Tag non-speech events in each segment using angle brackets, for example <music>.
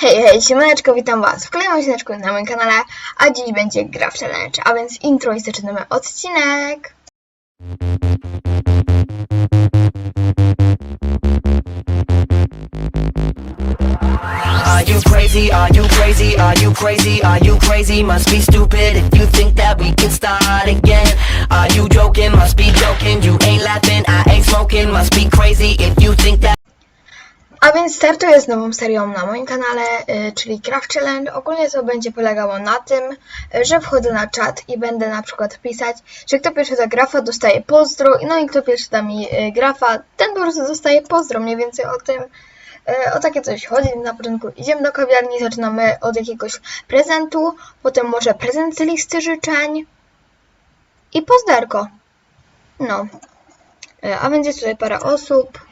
Hej, hej, siemaneczko, witam was w kolejnym odcineczku na moim kanale, a dziś będzie gra w challenge, a więc intro i zaczynamy odcinek. Are you crazy? Are you crazy? Are you crazy? Are you crazy? Must be stupid if you think that we can start again. Are you joking? Must be joking. You ain't laughing. I ain't smoking. Must be crazy if you think that. A więc startuję z nową serią na moim kanale, y, czyli Craft Challenge. Ogólnie to będzie polegało na tym, y, że wchodzę na czat i będę na przykład pisać, że kto pierwszy da grafa dostaje pozdro, no i kto pierwszy da mi y, grafa, ten po prostu dostaje pozdro, mniej więcej o tym. O takie coś chodzi. Na początku idziemy do kawiarni, zaczynamy od jakiegoś prezentu, potem może prezent z listy życzeń i pozderko. No. A będzie tutaj parę osób.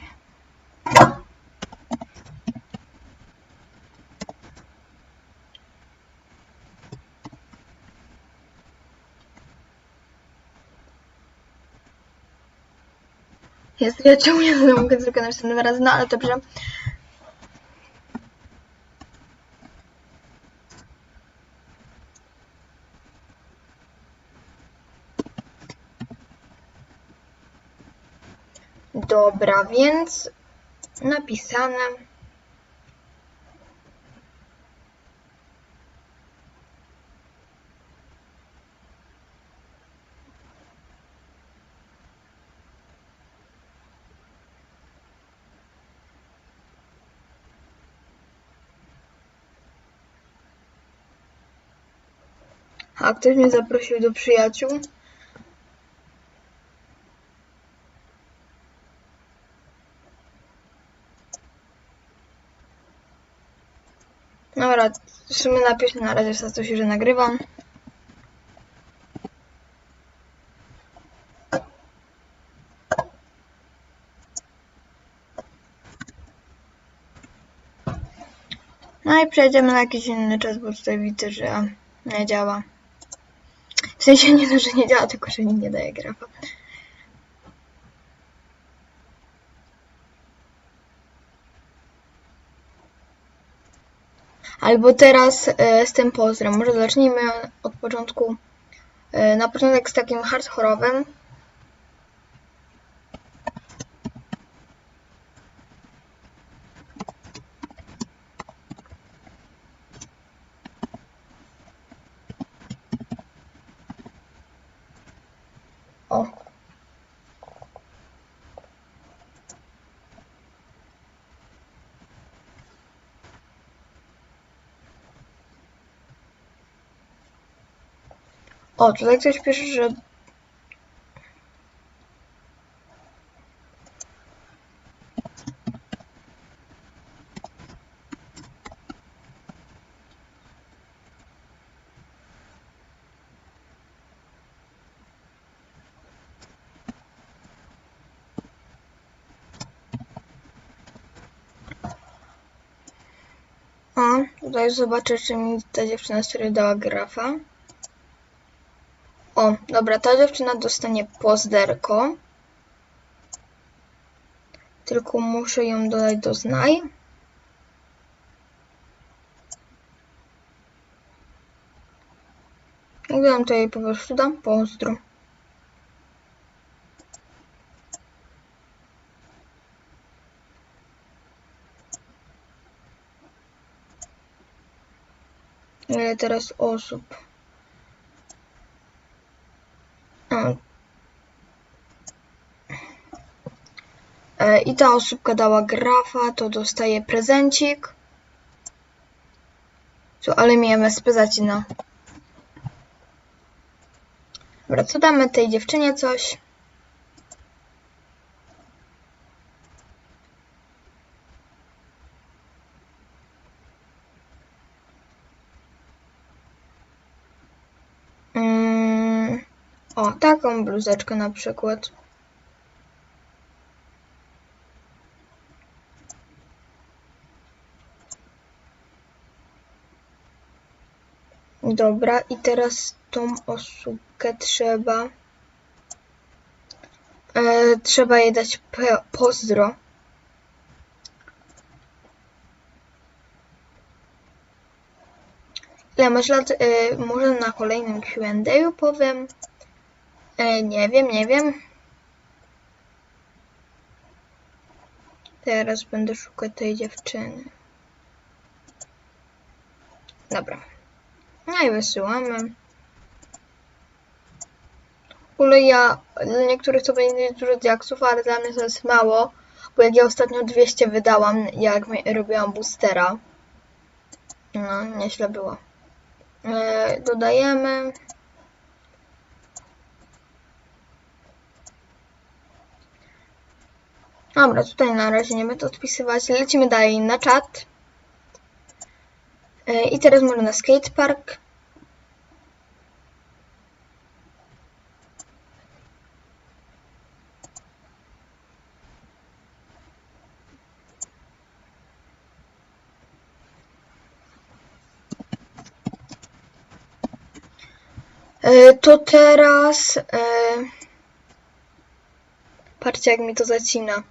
Jest, ja ja nie mogę tylko napisać dwa razy, no ale dobrze. Dobra, więc napisane. A ktoś mnie zaprosił do przyjaciół. Dobra, w sumie napiszę na razie statusie, że nagrywam. No i przejdziemy na jakiś inny czas, bo tutaj widzę, że nie działa. W sensie nie to, że nie działa, tylko że nie daje grafa. Albo teraz e, z tym pozdrem. Może zacznijmy od początku. E, na początek z takim hardkorowym. O. O, tutaj ktoś pisze, że O, tutaj zobaczę, czy mi ta dziewczyna, z której dała grafa. O, dobra, ta dziewczyna dostanie pozderko. Tylko muszę ją dodać do znaj. Dam to jej po prostu dam pozdro. Ile teraz osób? O. E, I ta osóbka dała grafa, to dostaje prezencik. Co, ale mi MSP zacina. Dobra, co damy tej dziewczynie coś? Mm, o, taką bluzeczkę na przykład. Dobra, i teraz tą osóbkę trzeba. E, trzeba jej dać pozdro. Ile masz lat? Y, może na kolejnym Q&A powiem. Y, nie wiem, nie wiem. Teraz będę szukać tej dziewczyny. Dobra. No i wysyłamy. W ogóle ja, dla niektórych to będzie dużo diaksów, ale dla mnie to jest mało, bo jak ja ostatnio 200 wydałam, jak robiłam boostera. No, nieźle było. E, dodajemy. Dobra, tutaj na razie nie będę odpisywać. Lecimy dalej na czat. E, I teraz może na skatepark. E, To teraz. E... Patrzcie, jak mi to zacina.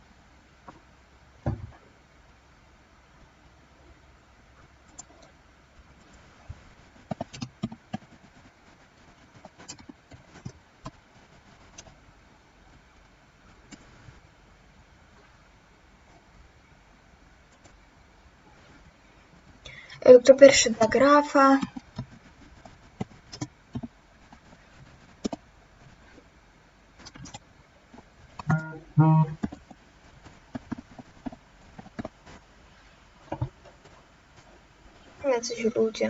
Kto pierwszy da grafa? Jacyś ludzie.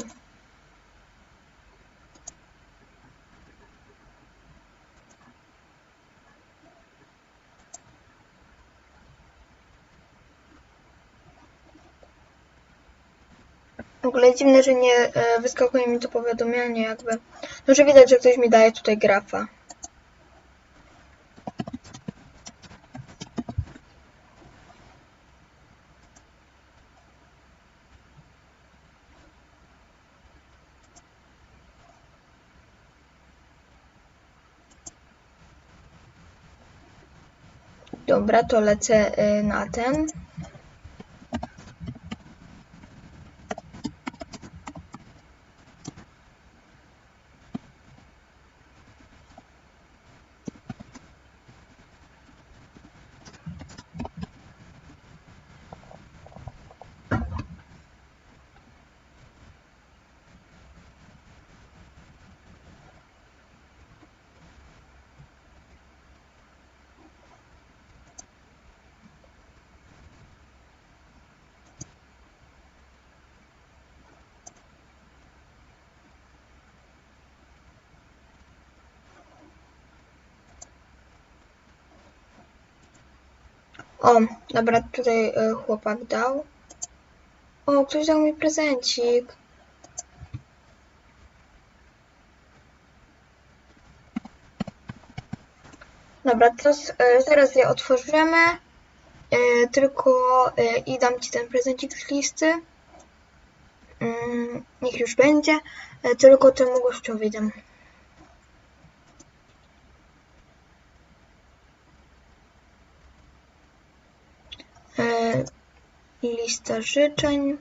W ogóle dziwne, że nie e, wyskakuje mi to powiadomienie jakby. No, że widać, że ktoś mi daje tutaj grafa. Dobra, to lecę y, na ten. O, dobra, tutaj y, chłopak dał. O, ktoś dał mi prezencik. Dobra, teraz, y, zaraz je otworzymy. Y, tylko i dam ci ten prezencik z listy. Mm, niech już będzie. Tylko temu gościowi dam. Lista życzeń.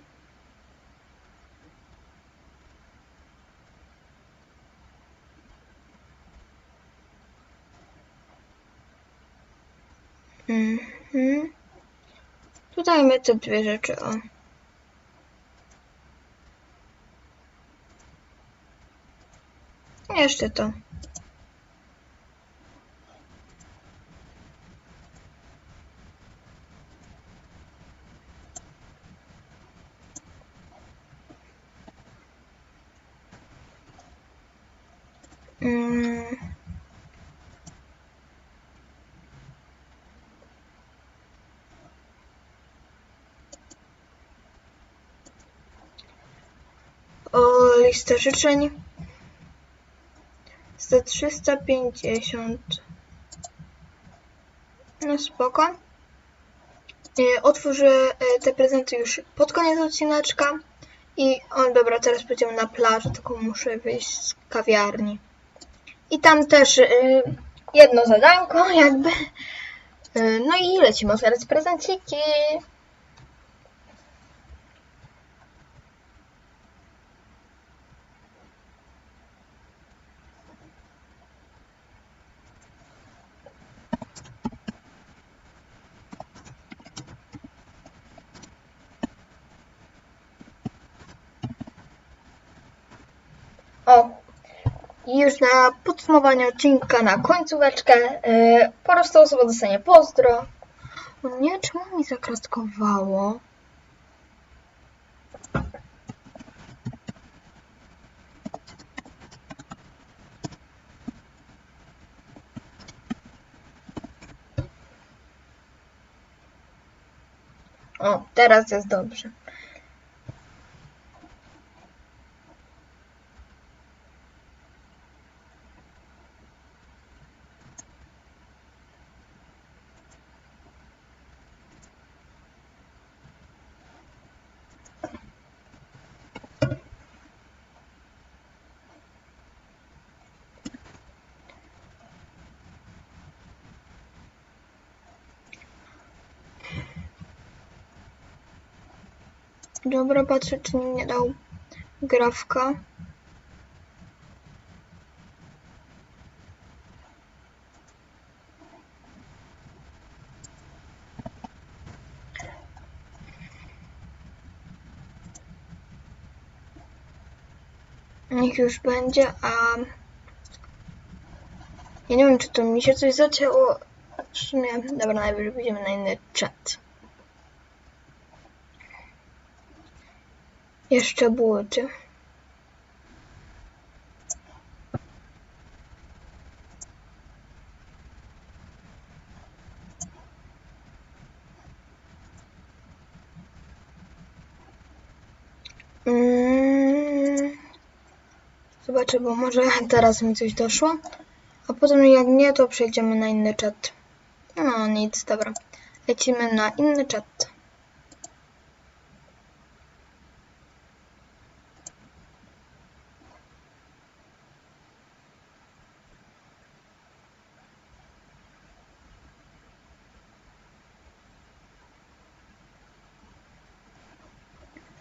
Mhm. Tutaj mamy te dwie rzeczy, o. Jeszcze to. Mm. O, lista życzeń. Za 350. No spoko. E, Otworzę e, te prezenty już pod koniec odcineczka. I, o dobra, teraz pójdziemy na plażę, tylko muszę wyjść z kawiarni. I tam też y, jedno zadanko, <laughs> jakby. No i lecimy otwierać prezenciki. O, już na podsumowanie odcinka, na końcóweczkę, yy, po prostu osoba dostanie pozdro. O nie, czemu mi zakratkowało? O, teraz jest dobrze. Dobra, patrzę, czy nie dał grafka. Niech już będzie, a ja nie wiem, czy to mi się coś zacięło. W sumie, dobra, najwyżej pójdziemy na inny czat. Jeszcze buty. Mm. Zobaczę, bo może <laughs> teraz mi coś doszło. A potem jak nie, to przejdziemy na inny czat. No nic, dobra. Lecimy na inny czat.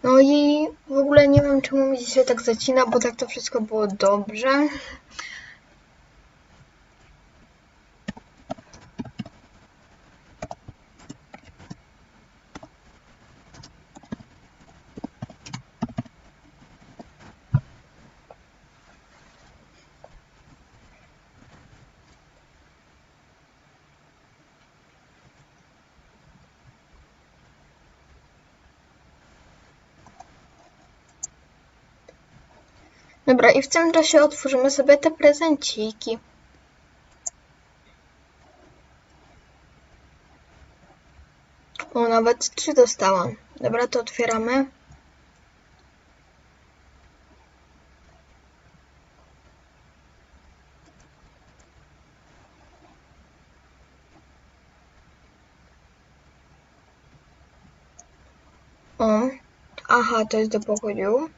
No i w ogóle nie wiem czemu mi się tak zacina, bo tak to wszystko było dobrze. Dobra, i w tym czasie otworzymy sobie te prezenciki. O, nawet trzy dostałam. Dobra, to otwieramy. O, aha, to jest do pokoju.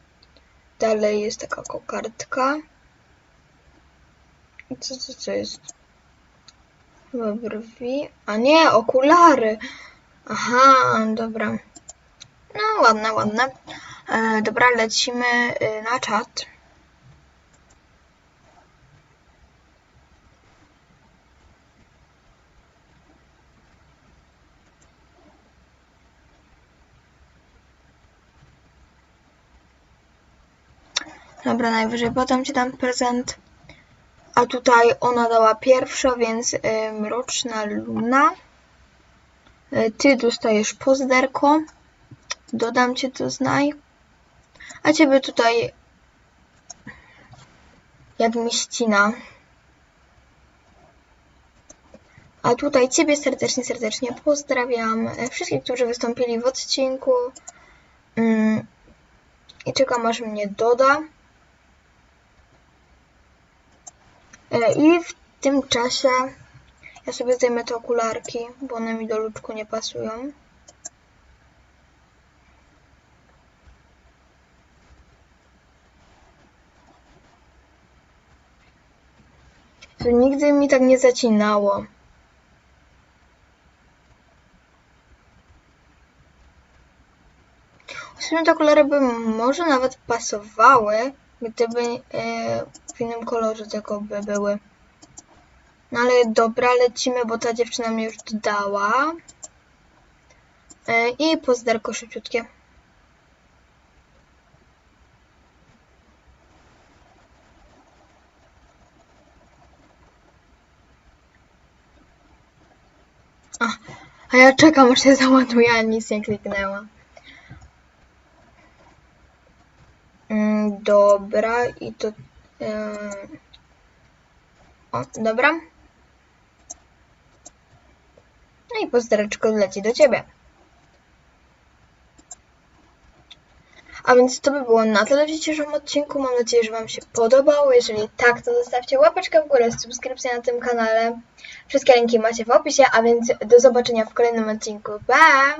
Dalej jest taka kokardka. Co, co, co jest? Chyba brwi. A nie, okulary. Aha, dobra. No, ładne, ładne. E, dobra, lecimy y, na czat. Dobra, najwyżej potem ci dam prezent. A tutaj ona dała pierwsza, więc y, mroczna luna. Y, ty dostajesz pozderko. Dodam cię do znaj. A ciebie tutaj jak mi ścina. A tutaj ciebie serdecznie, serdecznie pozdrawiam. E, Wszystkich, którzy wystąpili w odcinku. Mm, I czekam aż mnie doda. E, I w tym czasie ja sobie zdejmę te okularki, bo one mi do luczku nie pasują. To nigdy mi tak nie zacinało. W sumie te okulary by może nawet pasowały, gdyby e, w innym kolorze tylko by były. No ale dobra, lecimy, bo ta dziewczyna mi już dała. E, I pozderko szybciutkie. A, a ja czekam, aż się załaduje, a nic nie kliknęła. Dobra, i to... O, dobra. No i pozdrawiczko leci do ciebie. A więc to by było na tyle w dzisiejszym odcinku. Mam nadzieję, że Wam się podobało. Jeżeli tak, to zostawcie łapeczkę w górę, subskrypcję na tym kanale. Wszystkie linki macie w opisie, a więc do zobaczenia w kolejnym odcinku. Pa!